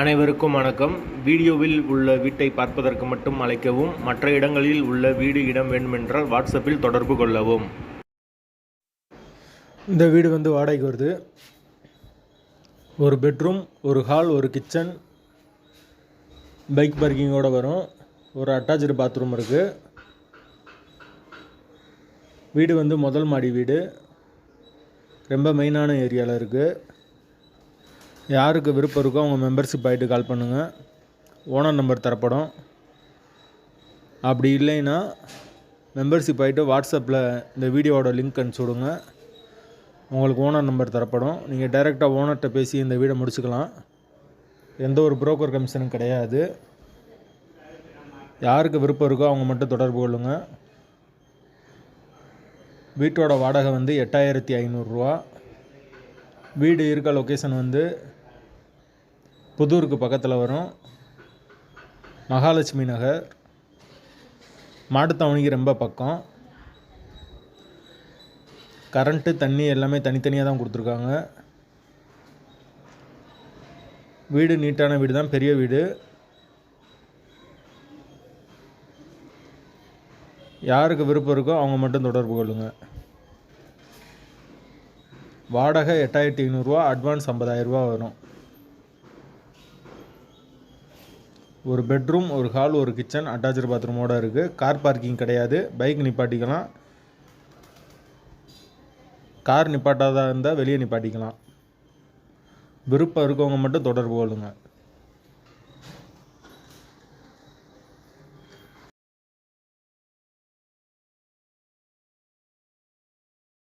அனைவருக்கும் வணக்கம். வீடியோவில் உள்ள வீட்டை பார்ப்பதற்கு மட்டும் அழைக்கவும் மற்ற இடங்களில் உள்ள வீடு இடம் வேண்டுமென்றால் வாட்ஸ்அப்பில் தொடர்பு கொள்ளவும். இந்த வீடு வந்து வாடகைக்கு வருது. ஒரு பெட்ரூம் ஒரு ஹால் ஒரு கிச்சன் பைக் பார்க்கிங்கோடு வரும். ஒரு அட்டாச்சு பாத்ரூம் இருக்குது வீடு வந்து முதல் மாடி வீடு. ரொம்ப மெயினான ஏரியாவில் இருக்குது யாருக்கு விருப்பம் இருக்கோ அவங்க மெம்பர்ஷிப் ஆகிட்டு கால் பண்ணுங்கள் ஓனர் நம்பர் தரப்படும். அப்படி இல்லைன்னா மெம்பர்ஷிப் ஆகிட்டு வாட்ஸ்அப்பில் இந்த வீடியோவோட லிங்க் அனுப்பிச்சி விடுங்க. உங்களுக்கு ஓனர் நம்பர் தரப்படும். நீங்கள் டைரெக்டாக ஓனர்கிட்ட பேசி இந்த வீடை முடிச்சுக்கலாம். எந்த ஒரு புரோக்கர் கமிஷனும் கிடையாது. யாருக்கு விருப்பம் இருக்கோ அவங்க மட்டும் தொடர்பு கொள்ளுங்கள் வீட்டோட வாடகை வந்து எட்டாயிரத்தி ஐநூறுரூவா வீடு இருக்க லொக்கேஷன் வந்து புதூருக்கு பக்கத்தில் வரும். மகாலட்சுமி நகர். மாட்டுத்தாவணிக்கு ரொம்ப பக்கம். கரண்ட்டு தண்ணி எல்லாமே தனித்தனியாக தான் கொடுத்துருக்காங்க. வீடு நீட்டான வீடு தான் பெரிய வீடு. யாருக்கு விருப்பம் இருக்கோ அவங்க மட்டும் தொடர்பு கொள்ளுங்கள் வாடகை எட்டாயிரத்தி ஐநூறுரூவா அட்வான்ஸ் ஐம்பதாயிரரூபா வரும். ஒரு பெட்ரூம் ஒரு ஹால் ஒரு கிச்சன் அட்டாச்சு பாத்ரூமோடு இருக்குது கார் பார்க்கிங் கிடையாது. பைக் நிப்பாட்டிக்கலாம். கார் நிப்பாட்டாத இருந்தால் வெளியே நிப்பாட்டிக்கலாம். விருப்பம் இருக்கவங்க மட்டும் தொடர்பு கொள்ளுங்கள்